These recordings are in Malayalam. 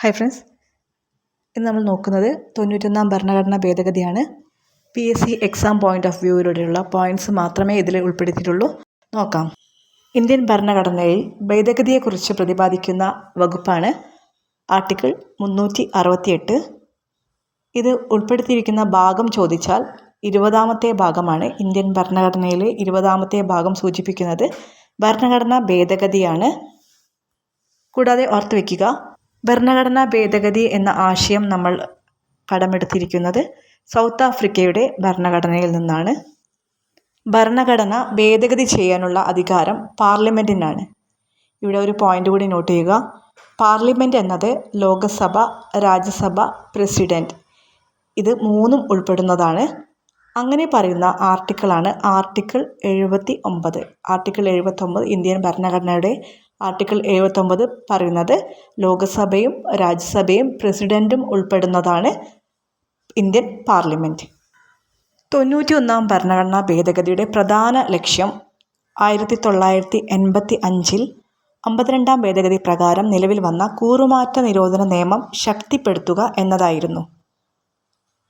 ഹായ് ഫ്രണ്ട്സ് ഇന്ന് നമ്മൾ നോക്കുന്നത് തൊണ്ണൂറ്റൊന്നാം ഭരണഘടനാ ഭേദഗതിയാണ്. P S C exam point of വ്യൂയിലൂടെയുള്ള points മാത്രമേ ഇതിൽ ഉൾപ്പെടുത്തിയിട്ടുള്ളൂ. നോക്കാം. ഇന്ത്യൻ ഭരണഘടനയിൽ ഭേദഗതിയെക്കുറിച്ച് പ്രതിപാദിക്കുന്ന വകുപ്പാണ് ആർട്ടിക്കിൾ മുന്നൂറ്റി അറുപത്തിയെട്ട് ഇത് ഉൾപ്പെടുത്തിയിരിക്കുന്ന ഭാഗം ചോദിച്ചാൽ ഇരുപതാമത്തെ ഭാഗമാണ് ഇന്ത്യൻ ഭരണഘടനയിലെ ഇരുപതാമത്തെ ഭാഗം സൂചിപ്പിക്കുന്നത്. ഭരണഘടനാ ഭേദഗതിയാണ്. കൂടാതെ ഓർത്തു വയ്ക്കുക ഭരണഘടനാ ഭേദഗതി എന്ന ആശയം നമ്മൾ കടമെടുത്തിരിക്കുന്നത് സൗത്ത് ആഫ്രിക്കയുടെ ഭരണഘടനയിൽ നിന്നാണ്. ഭരണഘടന ഭേദഗതി ചെയ്യാനുള്ള അധികാരം പാർലമെന്റിനാണ് ഇവിടെ ഒരു പോയിന്റ് കൂടി നോട്ട് ചെയ്യുക. പാർലമെന്റ് എന്നത് ലോകസഭ രാജ്യസഭ പ്രസിഡന്റ് ഇത് മൂന്നും ഉൾപ്പെടുന്നതാണ്. അങ്ങനെ പറയുന്ന ആർട്ടിക്കിളാണ് ആർട്ടിക്കിൾ എഴുപത്തി ഒമ്പത് ആർട്ടിക്കിൾ എഴുപത്തൊമ്പത് ഇന്ത്യൻ ഭരണഘടനയുടെ ആർട്ടിക്കിൾ എഴുപത്തൊമ്പത് പറയുന്നത് ലോകസഭയും രാജ്യസഭയും പ്രസിഡന്റും ഉൾപ്പെടുന്നതാണ് ഇന്ത്യൻ പാർലമെന്റ് തൊണ്ണൂറ്റി ഒന്നാം ഭരണഘടനാ ഭേദഗതിയുടെ പ്രധാന ലക്ഷ്യം ആയിരത്തി തൊള്ളായിരത്തി എൺപത്തി അഞ്ചിൽ അമ്പത്തിരണ്ടാം ഭേദഗതി പ്രകാരം നിലവിൽ വന്ന കൂറുമാറ്റ നിരോധന നിയമം ശക്തിപ്പെടുത്തുക എന്നതായിരുന്നു.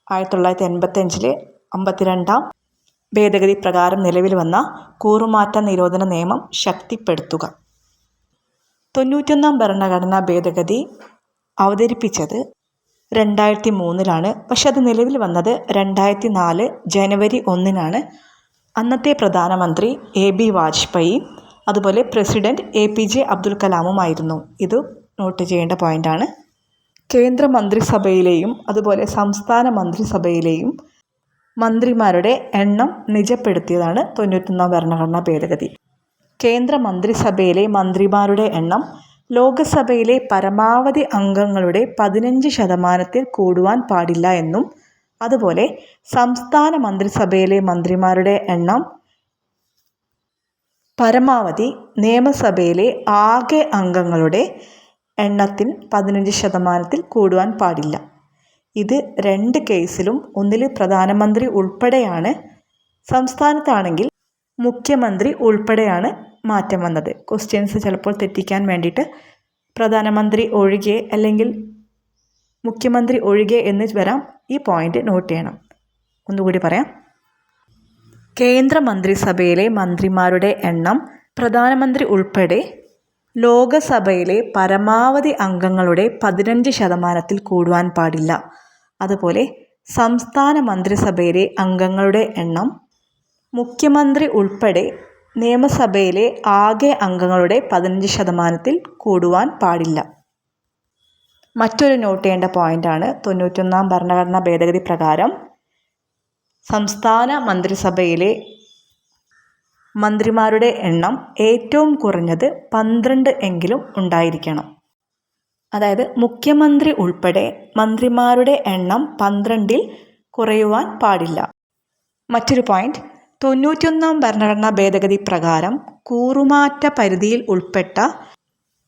ആയിരത്തി തൊള്ളായിരത്തി എൺപത്തഞ്ചിലെ അമ്പത്തിരണ്ടാം ഭേദഗതി പ്രകാരം നിലവിൽ വന്ന കൂറുമാറ്റ നിരോധന നിയമം ശക്തിപ്പെടുത്തുക. തൊണ്ണൂറ്റൊന്നാം ഭരണഘടനാ ഭേദഗതി അവതരിപ്പിച്ചത് രണ്ടായിരത്തി മൂന്നിലാണ് പക്ഷെ അത് നിലവിൽ വന്നത് രണ്ടായിരത്തി നാല് ജനുവരി ഒന്നിനാണ്. അന്നത്തെ പ്രധാനമന്ത്രി എ ബി വാജ്പേയി അതുപോലെ president A P J Abdul കലാമുമായിരുന്നു. ഇത് നോട്ട് ചെയ്യേണ്ട പോയിന്റാണ് കേന്ദ്ര മന്ത്രിസഭയിലെയും അതുപോലെ സംസ്ഥാന മന്ത്രിസഭയിലെയും മന്ത്രിമാരുടെ എണ്ണം നിജപ്പെടുത്തിയതാണ് തൊണ്ണൂറ്റൊന്നാം ഭരണഘടനാ ഭേദഗതി. കേന്ദ്ര മന്ത്രിസഭയിലെ മന്ത്രിമാരുടെ എണ്ണം ലോകസഭയിലെ പരമാവധി അംഗങ്ങളുടെ പതിനഞ്ച് ശതമാനത്തിൽ കൂടുവാൻ പാടില്ല എന്നും അതുപോലെ സംസ്ഥാന മന്ത്രിസഭയിലെ മന്ത്രിമാരുടെ എണ്ണം പരമാവധി നിയമസഭയിലെ ആകെ അംഗങ്ങളുടെ എണ്ണത്തിൽ പതിനഞ്ച് ശതമാനത്തിൽ കൂടുവാൻ പാടില്ല. ഇത് രണ്ട് കേസിലും ഒന്നിൽ പ്രധാനമന്ത്രി ഉൾപ്പെടെയാണ്. സംസ്ഥാനത്താണെങ്കിൽ മുഖ്യമന്ത്രി ഉൾപ്പെടെയാണ് മാറ്റം വന്നത്. ക്വസ്റ്റ്യൻസ് ചിലപ്പോൾ തെറ്റിക്കാൻ വേണ്ടിയിട്ട് പ്രധാനമന്ത്രി ഒഴികെ അല്ലെങ്കിൽ മുഖ്യമന്ത്രി ഒഴികെ എന്ന് വരാം. ഈ പോയിന്റ് നോട്ട് ചെയ്യണം. ഒന്നുകൂടി പറയാം. കേന്ദ്ര മന്ത്രിസഭയിലെ മന്ത്രിമാരുടെ എണ്ണം പ്രധാനമന്ത്രി ഉൾപ്പെടെ ലോകസഭയിലെ പരമാവധി അംഗങ്ങളുടെ പതിനഞ്ച് ശതമാനത്തിൽ കൂടുവാൻ പാടില്ല. അതുപോലെ സംസ്ഥാന മന്ത്രിസഭയിലെ അംഗങ്ങളുടെ എണ്ണം മുഖ്യമന്ത്രി ഉൾപ്പെടെ നിയമസഭയിലെ ആകെ അംഗങ്ങളുടെ പതിനഞ്ച് ശതമാനത്തിൽ കൂടുവാൻ പാടില്ല. മറ്റൊരു നോട്ട് ചെയ്യേണ്ട പോയിന്റാണ് തൊണ്ണൂറ്റൊന്നാം ഭരണഘടനാ ഭേദഗതി പ്രകാരം സംസ്ഥാന മന്ത്രിസഭയിലെ മന്ത്രിമാരുടെ എണ്ണം ഏറ്റവും കുറഞ്ഞത് പന്ത്രണ്ട് എങ്കിലും ഉണ്ടായിരിക്കണം. അതായത് മുഖ്യമന്ത്രി ഉൾപ്പെടെ മന്ത്രിമാരുടെ എണ്ണം പന്ത്രണ്ടിൽ കുറയുവാൻ പാടില്ല. മറ്റൊരു പോയിന്റ് തൊണ്ണൂറ്റിയൊന്നാം ഭരണഘടനാ ഭേദഗതി പ്രകാരം കൂറുമാറ്റ പരിധിയിൽ ഉൾപ്പെട്ട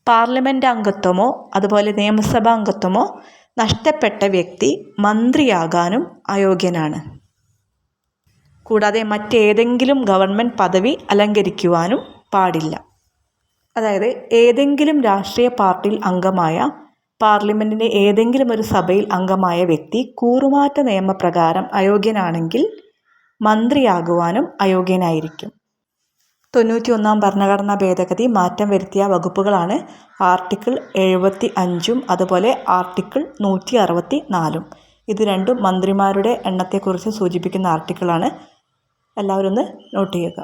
പാർലമെന്റ് അംഗത്വമോ അതുപോലെ നിയമസഭാ അംഗത്വമോ നഷ്ടപ്പെട്ട വ്യക്തി മന്ത്രിയാകാനും അയോഗ്യനാണ്. കൂടാതെ മറ്റേതെങ്കിലും ഗവൺമെന്റ് പദവി അലങ്കരിക്കുവാനും പാടില്ല. അതായത് ഏതെങ്കിലും രാഷ്ട്രീയ പാർട്ടിയിൽ അംഗമായ പാർലമെന്റിന്റെ ഏതെങ്കിലും ഒരു സഭയിൽ അംഗമായ വ്യക്തി കൂറുമാറ്റ നിയമപ്രകാരം അയോഗ്യനാണെങ്കിൽ മന്ത്രിയാകുവാനും അയോഗ്യനായിരിക്കും. തൊണ്ണൂറ്റി ഒന്നാം ഭരണഘടനാ ഭേദഗതി മാറ്റം വരുത്തിയ വകുപ്പുകളാണ് ആർട്ടിക്കിൾ എഴുപത്തി അഞ്ചും അതുപോലെ ആർട്ടിക്കിൾ നൂറ്റി അറുപത്തി നാലും ഇത് രണ്ടും മന്ത്രിമാരുടെ എണ്ണത്തെക്കുറിച്ച് സൂചിപ്പിക്കുന്ന ആർട്ടിക്കിളാണ്. എല്ലാവരും ഒന്ന് നോട്ട് ചെയ്യുക.